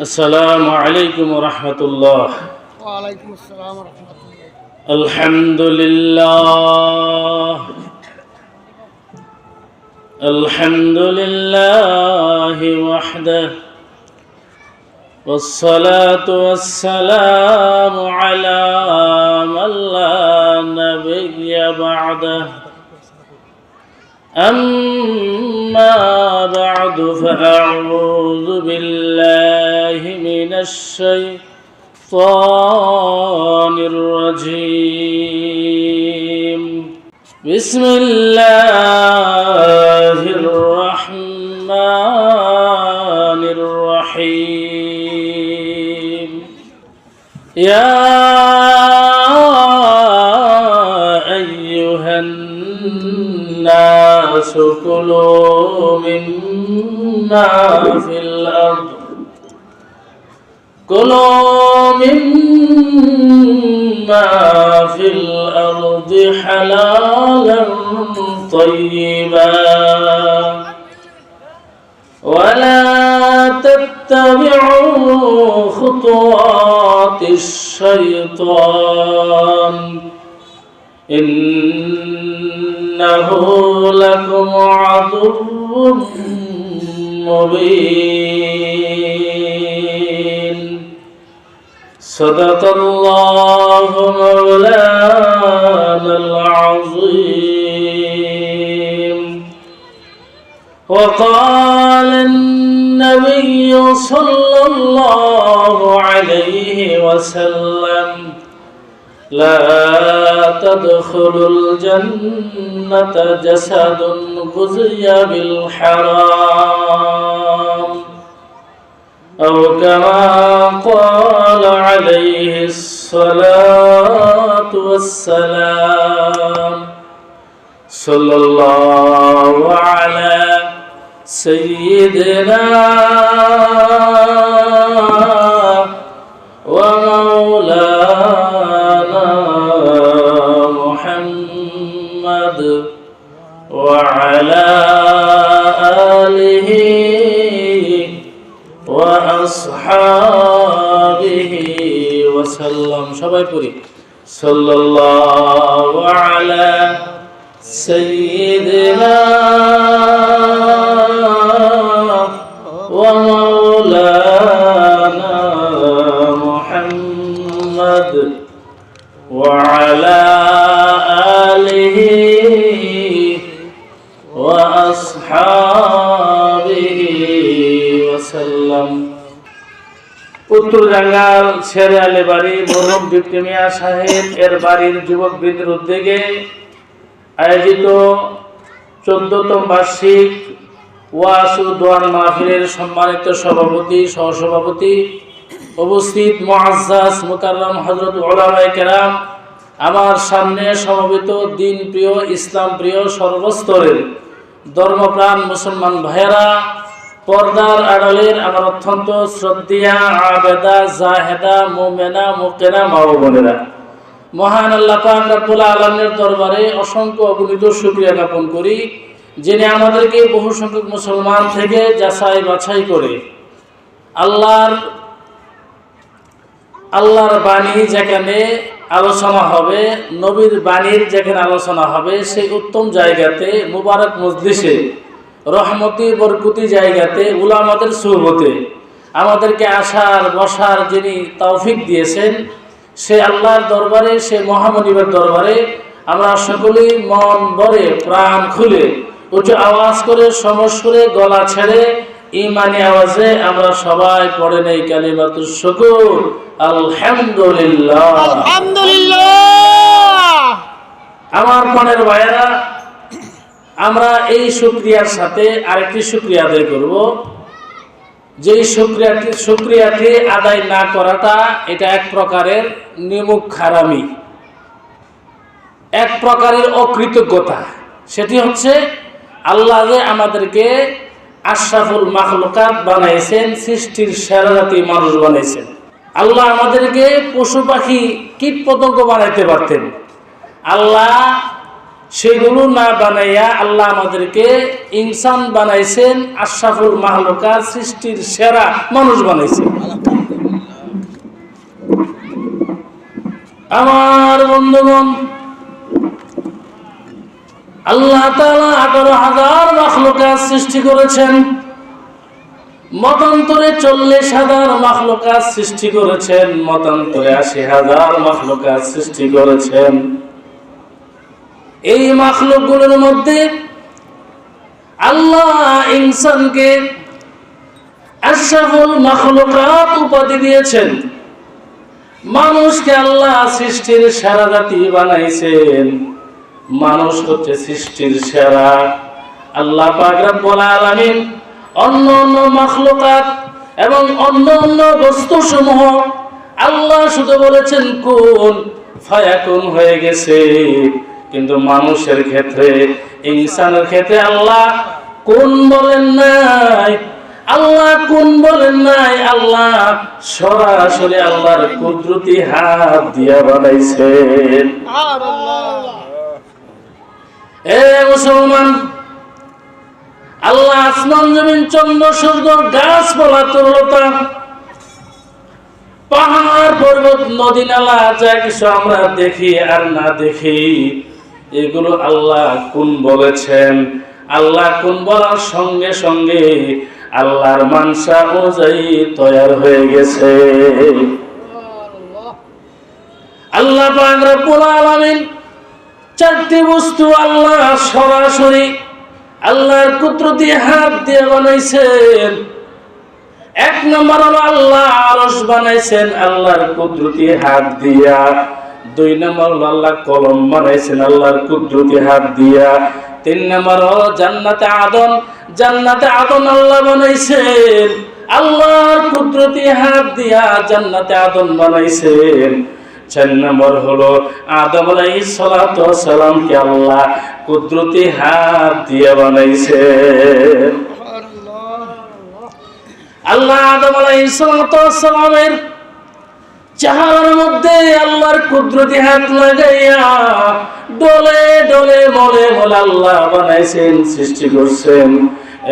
السلام عليكم ورحمة الله. وعليكم السلام ورحمة الله. الحمد لله. الحمد لله وحده. والصلاة والسلام على من لا نبي بعده. أما بعد فأعوذ بالله من الشيطان الرجيم. بسم الله الرحمن الرحيم. يا الناس مما في الأرض. كلوا مما في الأرض حلالا طيبا. ولا تتبعوا خطوات الشيطان. إنه لكم عدو مبين. صدق الله مولانا العظيم. وقال النبي صلى الله عليه وسلم لا تدخلوا الجنة جسد غزي بالحرام أو كما قال عليه الصلاة والسلام صلى الله على سيدنا وأصحابه وسلم সবাই পড়ি صلى الله على سيدنا ومولانا محمد وعلى آله وأصحابه وسلم উত্তর জাঙ্গাল ছেড়ে আলে বাড়ি মরহম বিক্রমিয়া সাহেব। এর বাড়ির যুবক বৃন্দের উদ্যোগে আয়োজিত চোদ্দতম বার্ষিক ওয়াসু দোয়ান মাহফিলের সম্মানিত সভাপতি, সহসভাপতি উপস্থিত মুআজ্জাজ মুকাররম হযরত উলামায়ে কেরাম। আমার সামনে সমবেত দিন প্রিয় ইসলাম প্রিয় সর্বস্তরের ধর্মপ্রাণ মুসলমান ভাইয়েরা পর্দার আড়ালের আমার অত্যন্ত শ্রদ্ধেয়া, আবেদা, জাহেদা, মোমেনা মুকেনা মা বোনেরা। মহান আল্লাহ পাক আলমের দরবারে অসংখ্য অগণিত শুক্রিয়া জ্ঞাপন করি, যিনি আমাদেরকে বহু সংখ্যক মুসলমান থেকে যাচাই বাছাই করে আল্লাহর আল্লাহর বাণী যেখানে আলোচনা হবে, নবীর বাণীর যেখানে আলোচনা হবে, সেই উত্তম জায়গাতে মুবারক মজলিসে রহমতি বরকুতি জায়গাতে উলামাদের সুহবতে আমাদেরকে আসার বসার যিনি তৌফিক দিয়েছেন সে আল্লাহর দরবারে সে মহামনিবের দরবারে আমরা সকলেই মন ভরে প্রাণ খুলে উঁচু আওয়াজ করে সমস করে গলা ছেড়ে ইমানি আওয়াজে আমরা সবাই পড়ে নেই কালিমাতুর শুকুর। আলহামদুলিল্লাহ। আলহামদুলিল্লাহ। আমার মনের ভাইয়েরা আমরা এই শুক্রিয়ার সাথে আরেকটি শুক্রিয়া আদায় করব। যেই শুক্রিয়াটি শুক্রিয়াটি আদায় না করাটা এটা এক প্রকারের নিমুখ খারামি এক প্রকারের অকৃতজ্ঞতা। সেটি হচ্ছে আল্লাহ যে আমাদেরকে আশরাফুল মাখলুকাত বানাইছেন, সৃষ্টির সেরা জাতি মানুষ বানাইছেন। আল্লাহ আমাদেরকে পশু পাখি কীট পতঙ্গ বানাইতে পারতেন। আল্লাহ সেগুলো না বানাইয়া আল্লাহ আমাদেরকে ইনসান বানাইছেন, আশরাফুল মাহলুকা সৃষ্টির সেরা মানুষ বানাইছেন আমার বন্ধুগণ, আল্লাহ তাআলা আঠারো হাজার মাখলুকা সৃষ্টি করেছেন। মতান্তরে চল্লিশ হাজার মাখলুকা সৃষ্টি করেছেন, মতান্তরে আশি হাজার মাখলুকা সৃষ্টি করেছেন। এই মাখলুকগুলোর মধ্যে আল্লাহ ইনসানকে মাখলুকাত উপাধি দিয়েছেন। মানুষকে আল্লাহ সৃষ্টির সেরা জাতি বানাইছেন। মানুষ হচ্ছে সৃষ্টির সেরা। আল্লাহ আলামিন অন্য অন্য মাখলুকাত এবং অন্য অন্য বস্তু সমূহ আল্লাহ শুধু বলেছেন, কোন ফায়াকুন হয়ে গেছে। কিন্তু মানুষের ক্ষেত্রে, ইনসানের ক্ষেত্রে আল্লাহ কোন বলেন নাই? আল্লাহ কোন বলেন নাই? আল্লাহ সরাসরি আল্লাহর কুদরতি হাত দিয়া বানাইছেন। এ মুসলমান, আল্লাহ আসমান, জমিন, চন্দ্র, সূর্য, গাছপালা, তরলতা, পাহাড়, পর্বত, নদী, নালা, যা কিছু আমরা দেখি আর না দেখি এগুলো আল্লাহ কোন বলেছেন? আল্লাহ কোন বলার সঙ্গে সঙ্গে আল্লাহর মানসা অনুযায়ী তৈরি হয়ে গেছে। আল্লাহ রব্বুল আলামিন চারটি বস্তু আল্লাহ সরাসরি আল্লাহর কুদরতি হাত দিয়ে বানাইছেন। এক নম্বর হলো আল্লাহ আরশ বানাইছেন আল্লাহর কুদরতি হাত দিয়া। দুই নম্বর আল্লাহ কলম বানাইছেন আল্লাহর কুদরতি হাত দিয়া। তিন নম্বর জান্নাতে আদম জান্নাতে আদম আল্লাহ বানাইছেন। আল্লাহর কুদরতি হাত দিয়া জান্নাতে আদম বানাইছেন। চার নম্বর হলো আদম আলাইহিস সালাতু ওয়াস সালামকে আল্লাহ কুদরতি হাত দিয়ে বানাইছেন। আর আল্লাহ আদম আলাইহিসসালামের চেহারার মধ্যে আল্লাহর কুদরতি হাত লাগাইয়া ডলে ডলে মলে মলে আল্লাহ বানাইছেন, সৃষ্টি করছেন।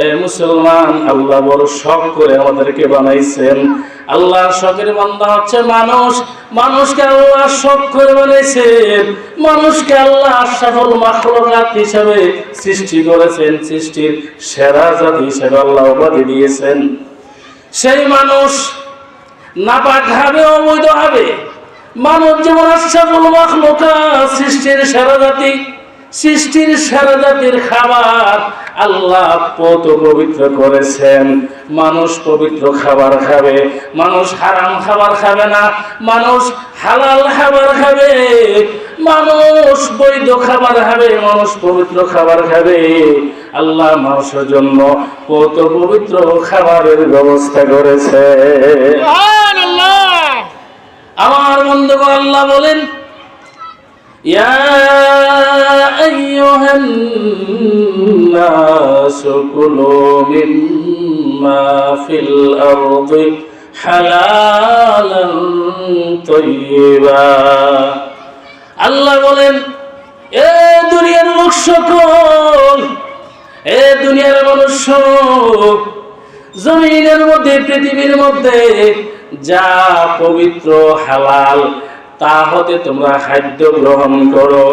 এ মুসলমান, আল্লাহ বড় শখ করে আমাদেরকে বানাইছেন। আল্লাহর শখের বান্দা হচ্ছে মানুষ। মানুষকে আল্লাহ শখ করে বানাইছেন। মানুষকে আল্লাহ আশরাফুল মাখলুকাত হিসাবে সৃষ্টি করেছেন। সৃষ্টির সেরা জাতি হিসেবে আল্লাহ উপাধি দিয়েছেন। সেই মানুষ নাপাক হবে অবৈধ হবে। মানব যেমন আশাফুল সৃষ্টির সেরা জাতি সৃষ্টির সেরা জাতির খাবার। আল্লাহ পত পবিত্র করেছেন। মানুষ পবিত্র খাবার খাবে মানুষ হারাম খাবার খাবে না মানুষ হালাল খাবার খাবে মানুষ বৈধ খাবার খাবে মানুষ পবিত্র খাবার খাবে। আল্লাহ মানুষের জন্য কত পবিত্র খাবারের ব্যবস্থা করেছে। আমার বন্ধুগণ আল্লাহ বলেন يا أيها الناس كلوا مما في الأرض حلالا طيبا আল্লাহ বলেন এ দুনিয়ার লোক সকল এ দুনিয়ার মানুষ সব, জমিনের মধ্যে পৃথিবীর মধ্যে যা পবিত্র হালাল তা হতে তোমরা খাদ্য গ্রহণ করো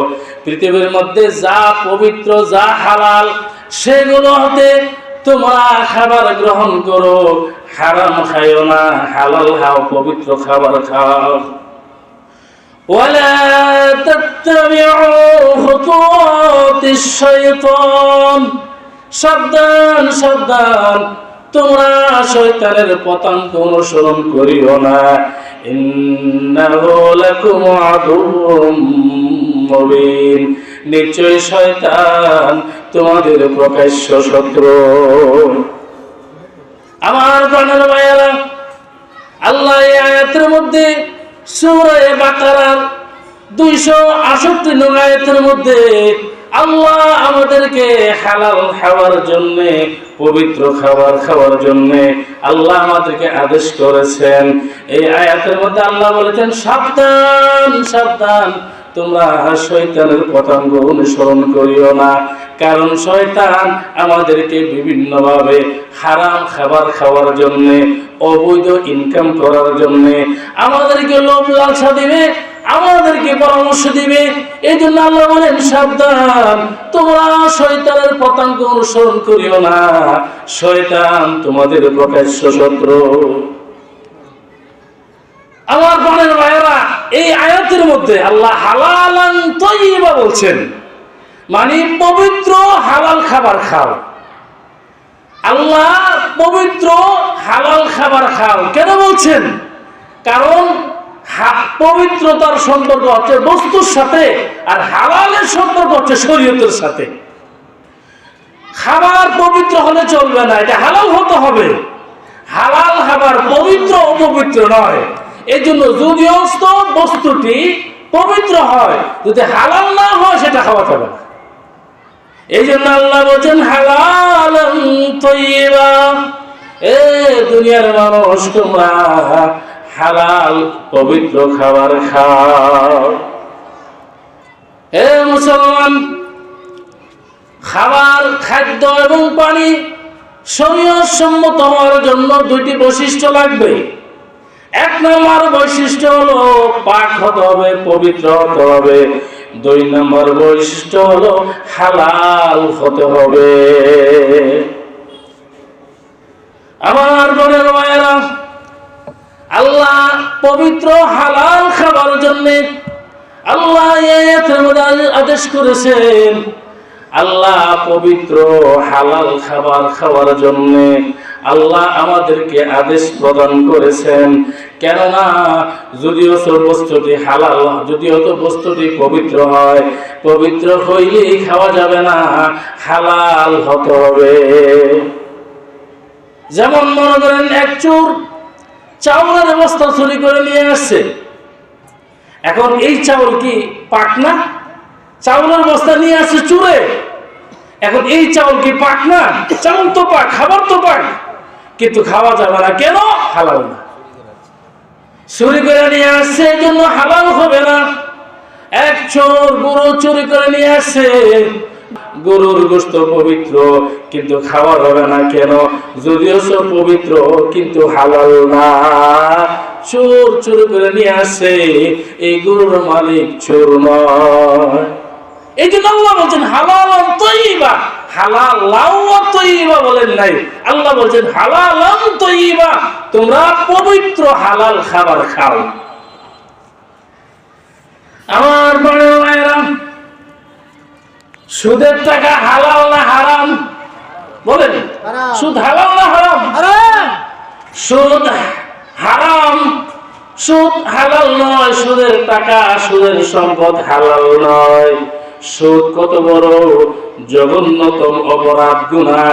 পৃথিবীর মধ্যে যা পবিত্র যা হালাল সেগুলো হতে তোমরা খাবার গ্রহণ করো হারাম খাইও না হালাল খাও পবিত্র খাবার খাও ولا تتبعوا خطوات الشيطان সাবধান সাবধান তোমরা শয়তানের পতঙ্গ অনুসরণ করিও না নিশ্চয় শয়তান তোমাদের প্রকাশ্য শত্রু। আমার প্রাণের মায়ালা আল্লাহ এই আয়াতের মধ্যে সূরা বাকারার দুইশো আষট্টি নং আয়াতের মধ্যে আল্লাহ আমাদেরকে হালাল খাওয়ার জন্য, পবিত্র খাবার খাওয়ার জন্য আল্লাহ আমাদেরকে আদেশ করেছেন। এই আয়াতের মধ্যে আল্লাহ বলেছেন, সাবধান সাবধান, তোমরা শয়তানের পতঙ্গ অনুসরণ করিও না। কারণ শয়তান আমাদেরকে বিভিন্নভাবে হারাম খাবার খাওয়ার জন্য, অবৈধ ইনকাম করার জন্য আমাদেরকে লোভ লালসা দিবে আমাদেরকে পরামর্শ দিবে। এই জন্য আল্লাহ বলেন, সাবধান, তোমরা শয়তানের পতাঙ্গ অনুসরণ করিও না। শয়তান তোমাদের প্রকাশ্য শত্রু। আমার বোনের ভাইয়েরা, এই আয়াতের মধ্যে আল্লাহ হালালান তৈবা বলছেন মানে পবিত্র হালাল খাবার খাও। আল্লাহ পবিত্র হালাল খাবার খাও। কেন বলছেন? কারণ পবিত্রতার সম্পর্ক হচ্ছে বস্তুর সাথে আর হালালের সম্পর্ক হচ্ছে শরীয়তের সাথে। খাবার পবিত্র হলে চলবে না, এটা হালাল হতে হবে। হালাল খাবার পবিত্র অপবিত্র নয়। এই জন্য যদিও বস্তুটি পবিত্র হয়, যদি হালাল না হয়, সেটা খাওয়া যাবে না। এই জন্য আল্লাহ বলছেন হালাল এ দুনিয়ার মানুষ, তোমরা হালাল পবিত্র খাবার খাও। হে মুসলমান, খাবার, খাদ্য এবং পানি সম্মত হওয়ার জন্য দুইটি বৈশিষ্ট্য লাগবে। এক নম্বর বৈশিষ্ট্য হলো পাক হতে হবে, পবিত্র হতে হবে। দুই নম্বর বৈশিষ্ট্য হলো হালাল হতে হবে। আমার বোনের মায়েরা আল্লাহ পবিত্র হালাল খাবার জন্য আল্লাহ আদেশ করেছেন। আল্লাহ পবিত্র হালাল খাবার খাওয়ার জন্য আল্লাহ আমাদেরকে আদেশ প্রদান করেছেন। কেননা যদিও বস্তুটি হালাল, যদিও তো বস্তুটি পবিত্র হয়, পবিত্র হইলেই খাওয়া যাবে না, হালাল হতে হবে। যেমন মনে করেন এক চোর চাউলের বস্তা চুরি করে নিয়ে আসছে। এখন এই চাউল কি পাক না? চাউলের বস্তা নিয়ে আসছে চুরে। এখন এই চাউল কি পাক না? চাউল তো পাক, খাবার তো পাক। কিন্তু খাওয়া যাবে না। কেন? হালাল না। চুরি করে নিয়ে আসছে এই জন্য হালাল হবে না। এক চোর বুড়ো চুরি করে নিয়ে আসছে। গরুর গোস্ত পবিত্র, কিন্তু খাওয়া হবে না কেন? যদিও সব পবিত্র, কিন্তু হালাল না। চোর চুরি করে নিয়ে আসছে এই গরুর মালিক চোর নয়। এই জন্য আল্লাহ বলছেন হালাল তৈবা বলেন নাই। আল্লাহ বলছেন তৈবা তোমরা পবিত্র হালাল খাবার খাও। আমার বড় সুদের টাকা হালাল না হারাম বলেন হারাম। সুদ হালাল না হারাম হারাম সুদ হারাম সুদ হালাল নয় সুদের টাকা সুদের সম্পদ হালাল নয় সুদ কত বড় জঘন্যতম অপরাধ গুনাহ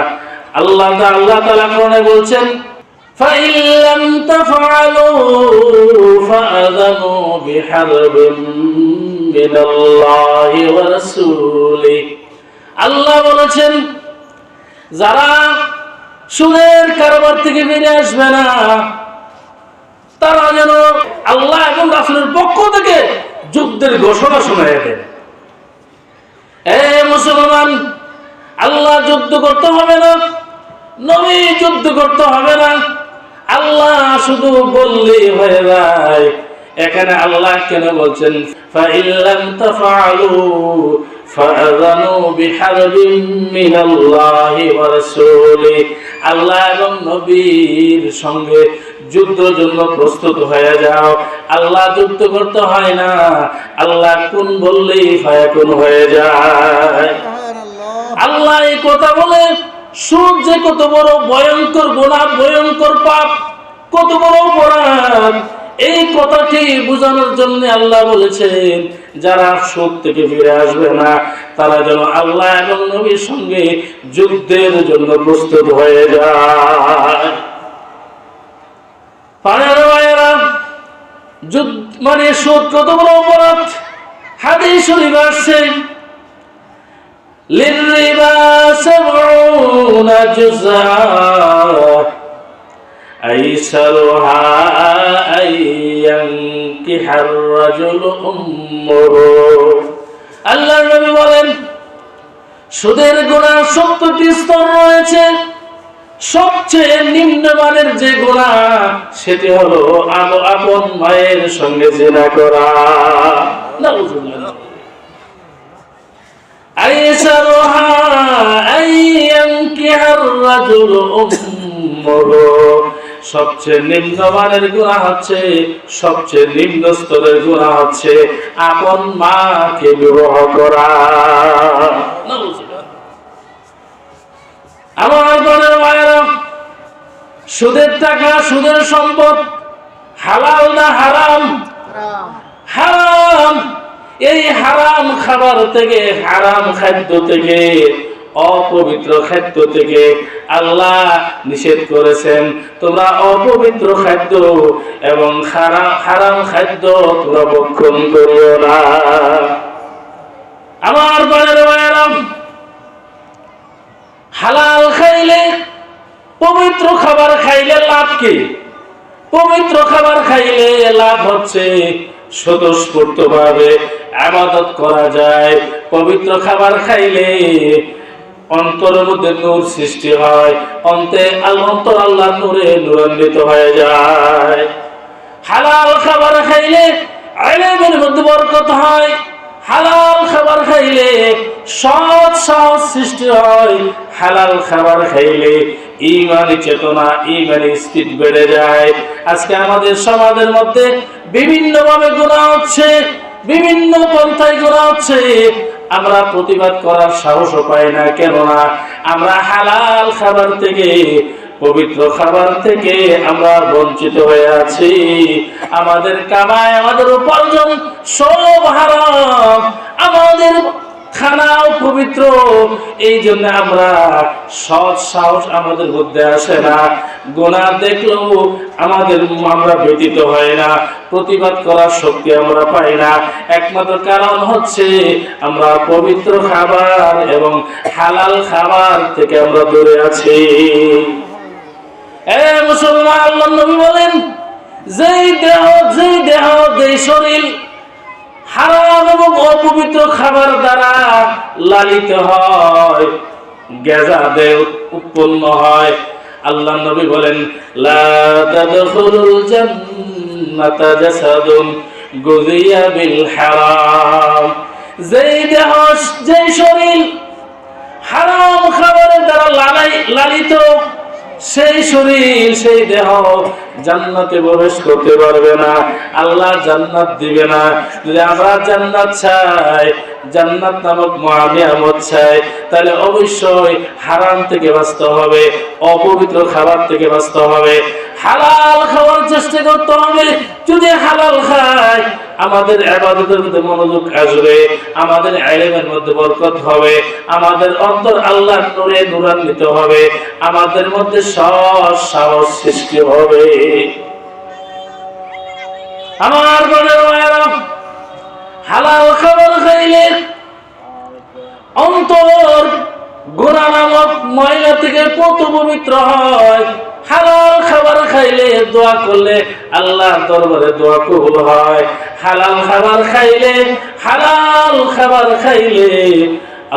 আল্লাহ তা- আল্লাহ তাআলা কোরআনে বলছেন فإن لم تفعلوا فأذنوا بحرب من الله ورسوله আল্লাহ বলেছেন যারা সুদের কারবার থেকে ফিরে আসবে না তারা যেন আল্লাহ এবং রাসুলের পক্ষ থেকে যুদ্ধের ঘোষণা শোনায় দেন এ মুসলমান আল্লাহ যুদ্ধ করতে হবে না নবী যুদ্ধ করতে হবে না আল্লাহ শুধু বললেই হয়ে যায় এখানে আল্লাহ কেন বলছেন আল্লাহ এবং নবীর সঙ্গে জন্য প্রস্তুত হয়ে যাও। আল্লাহ যুদ্ধ করতে হয় না, আল্লাহ কোন বললেই ফায়াকুন হয়ে যায়। আল্লাহ এই কথা বলে, সুদ যে কত বড় ভয়ঙ্কর গোনা ভয়ঙ্কর পাপ, কত বড় অপরাধ। এই কথাটি বোঝানোর জন্য আল্লাহ বলেছেন যারা সুদ থেকে ফিরে আসবে না তারা যেন আল্লাহ এবং নবীর সঙ্গে যুদ্ধের জন্য প্রস্তুত হয়ে যায় পাড়ার ভাইয়েরা, যুদ্ধ মানে সুদ কত বড় অপরাধ হাদিস শরীফ আসছে للربا سبعون جزءا أيسرها أن ينكح ইয়ানকিহার রাজুলু উম্মুহু আল্লাহর নবী বলেন সুদের গুণার সত্তরটি স্তর রয়েছে সবচেয়ে নিম্নমানের যে গুণা সেটি হলো আলো আপন মায়ের সঙ্গে জেনা করা নাউজুবিল্লাহ। আইসারুহা আইয়ানকিহার রাজুলু উম্মুহু। সবচেয়ে নিম্নমানের গুণা হচ্ছে, সবচেয়ে নিম্ন স্তরের গুণা হচ্ছে আপন মাকে বিবাহ করা। আমার সুদের টাকা, সুদের সম্পদ, হালাল না হারাম? হারাম। এই হারাম খাবার থেকে, হারাম খাদ্য থেকে অপবিত্র খাদ্য থেকে আল্লাহ নিষেধ করেছেন। তোমরা অপবিত্র খাদ্য এবং হারাম খাদ্য তোমরা ভক্ষণ করিও না। আমার বাড়ির মায়েরা হালাল খাইলে পবিত্র খাবার খাইলে লাভ কি? পবিত্র খাবার খাইলে লাভ হচ্ছে স্বতঃস্ফূর্ত ভাবে আবাদত করা যায়। পবিত্র খাবার খাইলে অন্তরের মধ্যে নূর সৃষ্টি হয়। অন্তে অন্তর আল্লাহ নূরে নূরান্বিত হয়ে যায়। হালাল খাবার খাইলে আইলেমের মধ্যে বরকত হয়। হালাল খাবার খাইলে সৎ সাহস সৃষ্টি হয়। হালাল খাবার খাইলে ইমানি চেতনা, ইমানি স্পিড বেড়ে যায়। আজকে আমাদের সমাজের মধ্যে বিভিন্ন ভাবে গোনা হচ্ছে, বিভিন্ন পন্থায় গোনা হচ্ছে। আমরা প্রতিবাদ করার সাহসও পাই না, কেননা আমরা হালাল খাবার থেকে, পবিত্র খাবার থেকে আমরা বঞ্চিত হয়ে আছি। আমাদের কামায় আমাদের উপার্জন সব হারাম, আমাদের খানাও পবিত্র। এই জন্য আমরা সৎ সাহস আমাদের মধ্যে আসে না। গোনা দেখলেও আমাদের আমরা ব্যতীত হয় না। প্রতিবাদ করার শক্তি আমরা পাই না। একমাত্র কারণ হচ্ছে আমরা পবিত্র খাবার এবং হালাল খাবার থেকে আমরা দূরে আছি। মুসলমান আল্লাহ নবী বলেন, যেই দেহ যেই দেহ, যেই শরীর হারাম এবং অপবিত্র খাবার দ্বারা লালিত হয় গেজা দেহ উৎপন্ন হয়। আল্লাহ নবী বলেন হারাম। যেই দেহ খাবারের দ্বারা লালাই, লালিত সেই শরীর, সেই দেহ জান্নাতে প্রবেশ করতে পারবে না। আল্লাহ জান্নাত দিবে না। যদি আমরা জান্নাত চাই, জান্নাত নামক মহানিয়ামত চাই, তাহলে অবশ্যই হারাম থেকে বাঁচতে হবে, অপবিত্র খাবার থেকে বাঁচতে হবে। হালাল খাওয়ার চেষ্টা করতে হবে যদি হালাল খাই, আমাদের আবাদতের মধ্যে মনোযোগ আসবে, আমাদের আইলেমের মধ্যে বরকত হবে, আমাদের অন্তর আল্লাহর নূরে নূরান্বিত হবে, আমাদের মধ্যে সৎ সাহস সৃষ্টি হবে। আমার মনে হালাল খাবার খাইলে অন্তর গোনা নামক ময়লা থেকে কত পবিত্র হয়। হালাল খাবার খাইলে দোয়া করলে আল্লাহ দরবারে দোয়া কবুল হয়। হালাল খাবার খাইলে হালাল খাবার খাইলে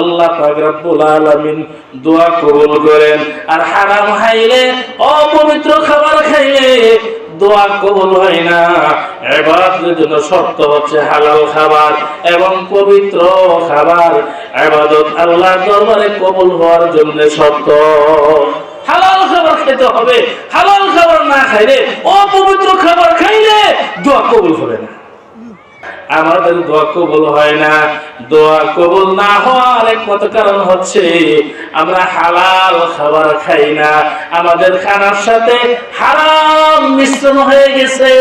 আল্লাহ রব্বুল আলামিন দোয়া কবুল করেন। আর হারাম খাইলে, অপবিত্র খাবার খাইলে দোয়া কবুল হয় না। এবাদতের জন্য শর্ত হচ্ছে হালাল খাবার এবং পবিত্র খাবার, এবাদত আল্লাহর দরবারে কবুল হওয়ার জন্য শর্ত। হালাল খাবার খেতে হবে। হালাল খাবার না খাইলে, অপবিত্র খাবার খাইলে দোয়া কবুল হবে না। আমাদের দোয়া কবুল হয় না। দোয়া কবুল না হওয়ার একমত কারণ হচ্ছে, আমরা হালাল খাবার খাই না। আমাদের খানার সাথে হারাম মিশ্রণ হয়ে গেছে।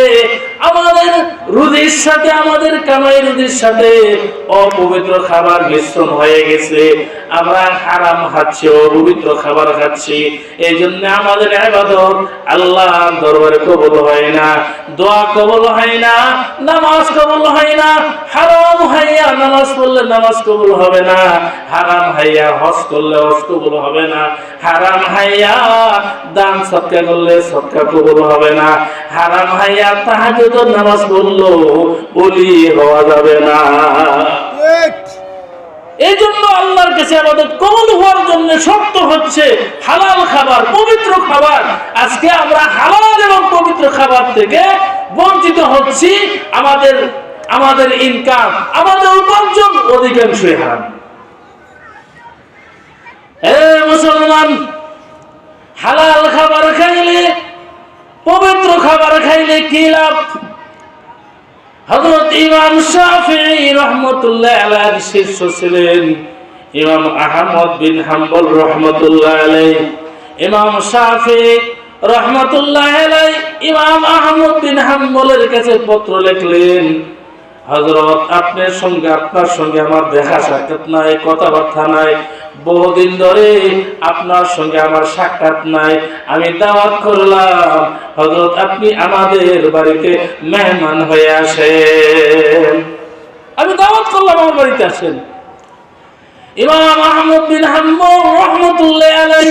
আমাদের রুদির সাথে, আমাদের কামাই রুদির সাথে অপবিত্র খাবার মিশ্রণ হয়ে গেছে। আমরা হারাম খাচ্ছি, অপবিত্র খাবার খাচ্ছি। এই জন্য আমাদের আবাদত আল্লাহ দরবারে কবুল হয় না, দোয়া কবুল হয় না, নামাজ কবল হয় না, হারাম হইয়া নামাজ করলে নামাজ কবুল হবে না, হারাম হাইয়া হজ করলে হজ কবল হবে না, হারাম হাইয়া দান সৎকা করলে সৎকা কবল হবে না, হারাম হাইয়া তাহাজ্জুদের নামাজ পড়ল বলি হওয়া যাবে না। এই জন্য আল্লাহর কাছে আমাদের কবুল হওয়ার জন্য শর্ত হচ্ছে হালাল খাবার পবিত্র খাবার। আজকে আমরা হালাল এবং পবিত্র খাবার থেকে বঞ্চিত হচ্ছি। আমাদের আমাদের ইনকাম আমাদের উপার্জন অধিকাংশই হারাম। হে মুসলমান হালাল খাবার খাইলে পবিত্র খাবার খাইলে কি লাভ? হজরত ইমাম শাফি রহমতুল্লাহ আলাইহির শিষ্য ছিলেন। ইমাম আহমদ বিন হাম্বল রহমতুল্লাহ আলাই ইমাম শাফি রহমতুল্লাহ আলাই ইমাম আহমদ বিন হাম্বলের কাছে পত্র লিখলেন হযরত, আপনার সঙ্গে আপনার সঙ্গে আমার দেখা সাক্ষাৎ নাই, কথাবার্তা নাই। বহুদিন ধরে আপনার সঙ্গে আমার সাক্ষাৎ নাই। আমি দাওয়াত করলাম, হযরত, আপনি আমাদের বাড়িতে মেহমান হয়ে আসেন। আমি দাওয়াত করলাম, আমার বাড়িতে আসেন। ইমাম আহমদ বিন হাম্বল রহমতুল্লাহ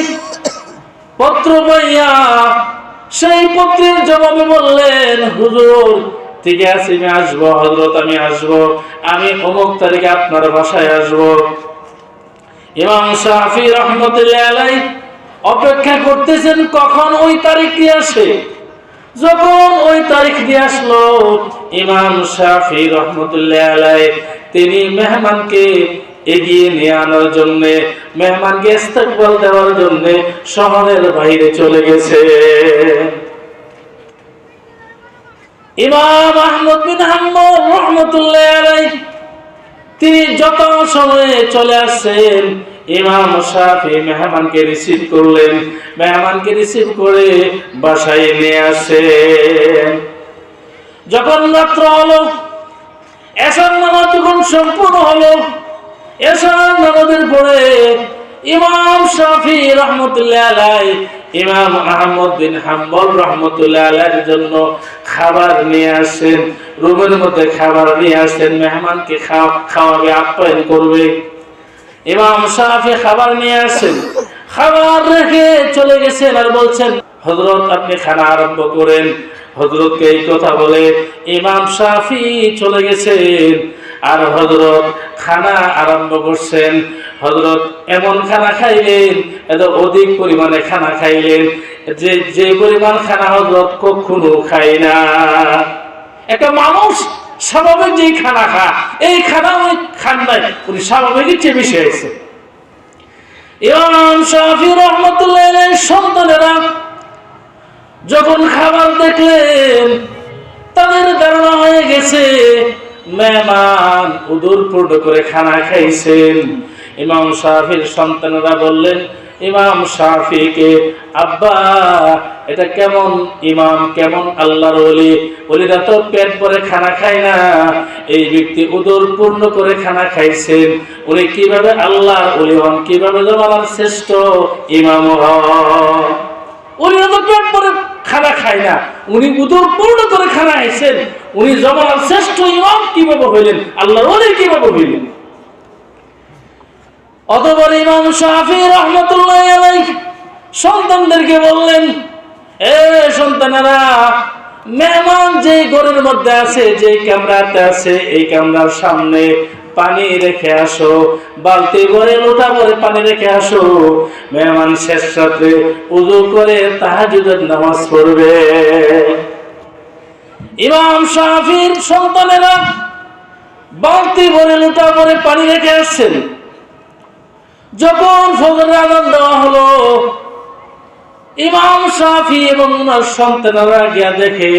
পত্র পাইয়া সেই পত্রের জবাবে বললেন, হুজুর ঠিক আছে আমি আসব হজরত আমি আসব, আমি অমুক তারিখে আপনার বাসায় আসব। ইমাম শাফি রহমতুল্লাহ অপেক্ষা করতেছেন কখন ওই তারিখ তারিখটি আসে। যখন ওই তারিখ দিয়ে আসলো, ইমাম শাফি রহমতুল্লাহ তিনি মেহমানকে এগিয়ে নিয়ে আনার জন্য, মেহমানকে ইস্তেকবাল দেওয়ার জন্য শহরের বাইরে চলে গেছে। ইমাম আহমদ বিন হাম্বল রহমতুল্লাহ তিনি যত সময়ে চলে আসছেন, ইমাম শাফি মেহমানকে রিসিভ করলেন, মেহমানকে রিসিভ করে বাসায় নিয়ে আসেন যখন রাত্র হলো এসার নামাজ যখন সম্পূর্ণ হলো এসার নামাজের পরে ইমাম শাফি রহমতুল্লাহ আলাই ইমাম আহমদ বিন হাম্বল রহমতুল্লাহ আলাইয়ের জন্য খাবার নিয়ে আসেন। রুমের মধ্যে খাবার নিয়ে আসেন, মেহমানকে খাওয়া খাওয়াবে, আপ্যায়ন করবে। ইমাম শাফি খাবার নিয়ে আসেন। খাবার রেখে চলে গেছেন আর বলছেন হজরত আপনি খানা আরম্ভ করেন। হজরতকে এই কথা বলে ইমাম শাফি চলে গেছেন। আর হজরত খানা আরম্ভ করছেন। হজরত এমন খানা খাইলেন, এত অধিক পরিমাণে খানা খাইলেন যে যে পরিমাণ খানা হজরত কখনো খাই না। একটা মানুষ স্বাভাবিক যেই খানা খা, এই খানা উনি খান নাই, উনি স্বাভাবিকই চেপে হয়েছে ইমাম শাফি রহমতুল্লাহ সন্তানেরা যখন খাবার দেখলেন, তাদের ধারণা হয়ে গেছে মেহমান উদুর পূর্ণ করে খানা খাইছেন। ইমাম শাফির সন্তানেরা বললেন, ইমাম শাফিকে, আব্বা, এটা কেমন? ইমাম কেমন আল্লাহর ওলি? ওলিরা তো পেট ভরে খানা খায় না। এই ব্যক্তি উদর পূর্ণ করে খানা খাইছেন। উনি কীভাবে আল্লাহর ওলি হন? কীভাবে জমানার শ্রেষ্ঠ ইমাম হন? উনি তো পেট ভরে খানা খায় না। উনি উদর পূর্ণ করে খানা আইসেন উনি জমানার শ্রেষ্ঠ ইমাম কীভাবে হইলেন? আল্লাহর ওলি কীভাবে হইলেন? অতপর ইমাম শাহি রহমতুল্লাহ সন্তানদেরকে বললেন, এ সন্তানেরা মেহমান যে ঘরের মধ্যে আছে, যে ক্যামেরাতে আছে, এই ক্যামেরার সামনে পানি রেখে আসো, বালতি ভরে, লোটা ভরে পানি রেখে আসো। মেহমান শেষ রাত্রে উজু করে তাহাজুদের নামাজ পড়বে। ইমাম শাফির সন্তানেরা বালতি ভরে, লোটা ভরে পানি রেখে আসছেন। যখন ফজরের আজান দেওয়া হলো ইমাম শাফি এবং ওনার সন্তানেরা গিয়া দেখে,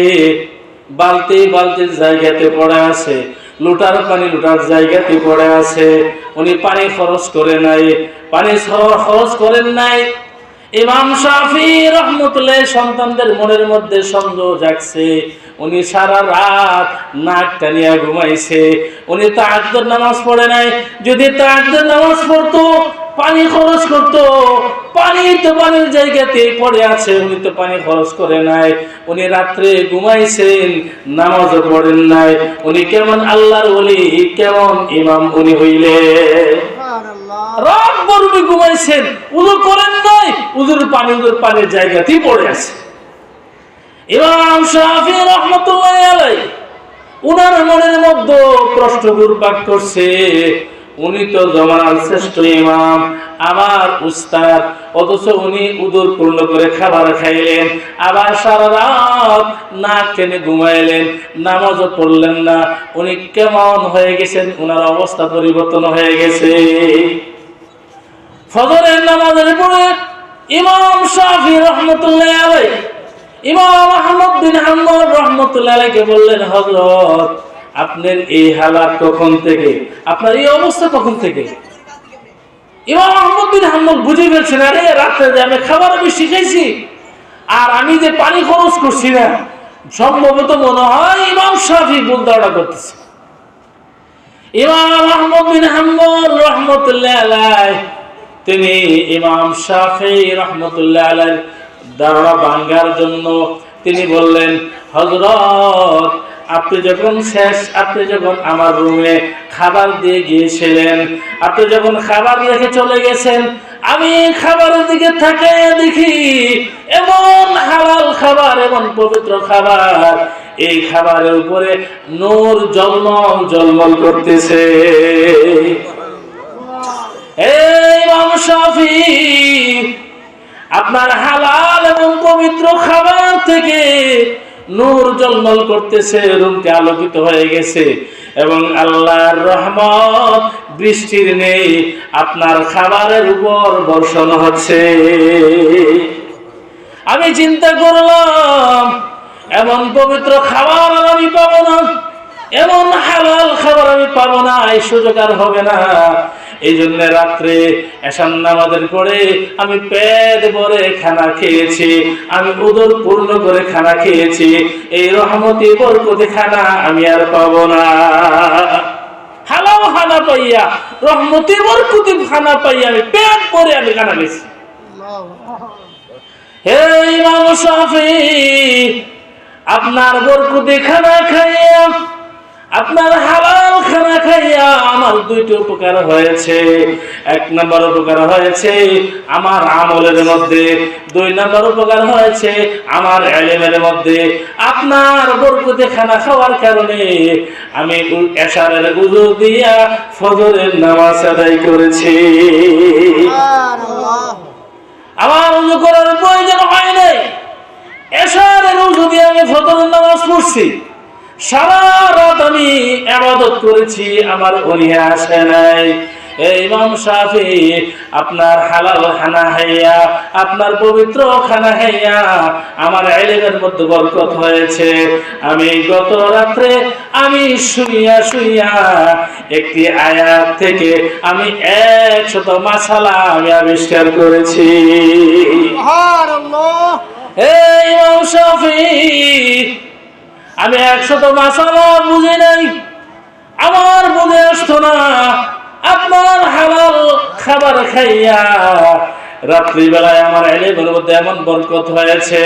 বালতি বালতির জায়গাতে পড়ে আছে, লুটার পানি লুটার জায়গাতে পড়ে আছে, উনি পানি খরচ করে নাই, পানি খরচ করেন নাই। ইমাম শাফি রহমতুল্লাহ সন্তানদের মনের মধ্যে সন্দেহ জাগছে, উনি সারা রাত নাক টানিয়া ঘুমাইছে, উনি তাহাজ্জুদ নামাজ পড়ে নাই। যদি তাহাজ্জুদ নামাজ পড়তো, পানি খরচ করতো পানি তো পানির জায়গাতে পড়ে আছে উনি তো পানি খরচ করে নাই। উনি রাত্রে ঘুমাইছেন নামাজও পড়েন নাই। উনি কেমন আল্লাহর বলি কেমন ইমাম উনি সুবহানাল্লাহ। রাত উনি ঘুমাইছেন করেন নাই উদুর পানি পানির জায়গাতেই পড়ে আছে। ইমাম শাফি রহমতুল্লাহ আলাই উনার মনের মধ্যে প্রশ্ন ঘুরপাক করছে উনি তো জমানার শ্রেষ্ঠ ইমাম। আমার উস্তাদ, অথচ উনি উদর পূর্ণ করে খাবার খাইলেন। আবার সারা রাত নাক টেনে ঘুমাইলেন। নামাজও পড়লেন না। উনি কেমন হয়ে গেছেন? উনার অবস্থা পরিবর্তন হয়ে গেছে। ফজরের নামাজের পরে ইমাম শাফি রহমতুল্লাহ আলাই ইমাম আহমদ বিন হাম্বল রহমতুল্লাহ আলাইকে বললেন, হযরত আপনার এই হালাত কখন থেকে? আপনার এই অবস্থা কখন থেকে? তিনি ইমাম রহমতুল্লাহ ভাঙ্গার জন্য তিনি বললেন হজরত আপনি যখন শেষ, আপনি যখন আমার রুমে খাবার দিয়ে গিয়েছিলেন, আপনি যখন খাবার রেখে চলে গেছেন, আমি খাবারের দিকে থাকে দেখি এমন হালাল খাবার, এমন পবিত্র খাবার, এই খাবারের উপরে নূর জলমল জলমল করতেছে। আপনার হালাল এবং পবিত্র খাবার থেকে নূর জলমল করতেছে রুমটি আলোকিত হয়ে গেছে। এবং আল্লাহর রহমত বৃষ্টির নেই, আপনার খাবারের উপর বর্ষণ হচ্ছে। আমি চিন্তা করলাম, এমন পবিত্র খাবার আমি পাবো না, এমন হালাল খাবার আমি পাবো না, এই সুযোগ আর হবে না। এই জন্য রাত্রে এসান নামাজের পরে আমি পেট ভরে খানা খেয়েছি, আমি উদর পূর্ণ করে খানা খেয়েছি, এই রহমতি বরকতি খানা আমি আর পাবো না। হালাও খানা পাইয়া, রহমতি বরকতি খানা পাইয়া আমি পেট ভরে আমি খানা খেয়েছি হে ইমাম শাফি, আপনার বরকুতি খানা খাইয়া, আপনার হালাল আমার দুইটি উপকার হয়েছে। এক নম্বর উপকার হয়েছে আমার আমলের মধ্যে। দুই নম্বর উপকার হয়েছে আমার এলেমের মধ্যে। আপনার বরকুতি খানা খাওয়ার কারণে আমি এশারের উজু দিয়া ফজরের নামাজ আদায় করেছি। আমার উজু করার প্রয়োজন হয় নাই। এশারের উজু দিয়ে আমি ফজরের নামাজ পড়ছি। সারা রাত আমি আবাদত করেছি আমার অনিয়া আসে নাই। এই ইমাম শাফি আপনার হালাল খানা হাইয়া আপনার পবিত্র খানা হাইয়া আমার এলেমের মধ্যে বরকত হয়েছে। আমি গত রাত্রে আমি শুইয়া শুইয়া একটি আয়াত থেকে আমি একশত মাসালা আমি আবিষ্কার করেছি। এই ইমাম শাফি আমি একশত মাসালা বুঝি নাই আমার মনে আসতো না, আপনার হালাল খাবার খাইয়া রাত্রিবেলায় আমার এলেমের মধ্যে এমন বরকত হয়েছে,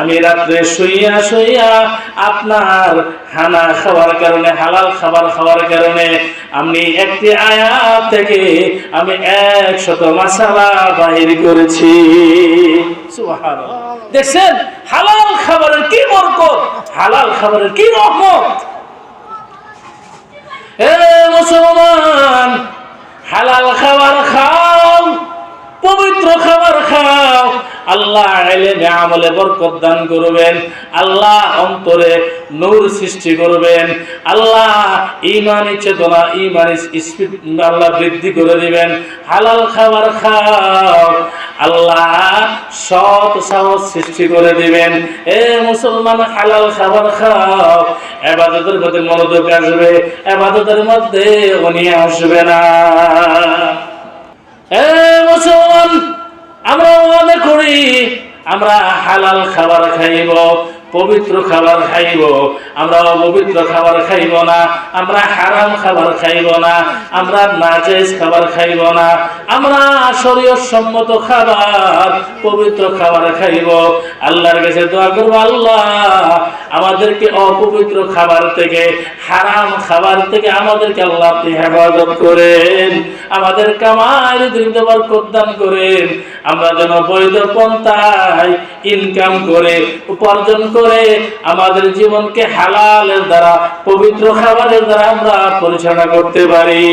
আমি রাত্রে শুইয়া শুইয়া আপনার হানা খাওয়ার কারণে, হালাল খাবার খাওয়ার কারণে আমি একটি আয়াত থেকে আমি একশত মাসালা বাহির করেছি। দেখছেন? হালাল খাবারের কি বরকত? হালাল খাবারের কি রহমত এ মুসলমান, হালাল খাবার খাও, পবিত্র খাবার খাও আল্লাহ আমলে বরকত দান করবেন, আল্লাহ অন্তরে নূর সৃষ্টি করবেন, আল্লাহ ইমানি চেতনা ইমানি আল্লাহ বৃদ্ধি করে দিবেন। হালাল খাবার খাও, আল্লাহ সৎ সাহস সৃষ্টি করে দিবেন। এ মুসলমান, হালাল খাবার খাও, এবাদতের প্রতি মনোযোগ আসবে, এবাদতের মধ্যে উনি আসবে না। এ মুসলমান আমরা মনে করি আমরা হালাল খাবার খাইব। পবিত্র খাবার খাইব। আমরা অপবিত্র খাবার খাইব না, আমরা হারাম খাবার খাইব না, আমরা নাজেজ খাবার খাইব না, আমরা শরীয় সম্মত খাবার, পবিত্র খাবার খাইব। আল্লাহর কাছে দোয়া করব, আল্লাহ, আমাদেরকে অপবিত্র খাবার থেকে, হারাম খাবার থেকে আমাদেরকে আল্লাহ আপনি হেফাজত করেন, আমাদের কামাই দৃঢ় বরকত দান করেন। আমরা যেন বৈধ পন্থায় ইনকাম করে, উপার্জন করে আমাদের জীবনকে হালালের দ্বারা পবিত্র খাবারের দ্বারা আমরা পরিচালনা করতে পারি।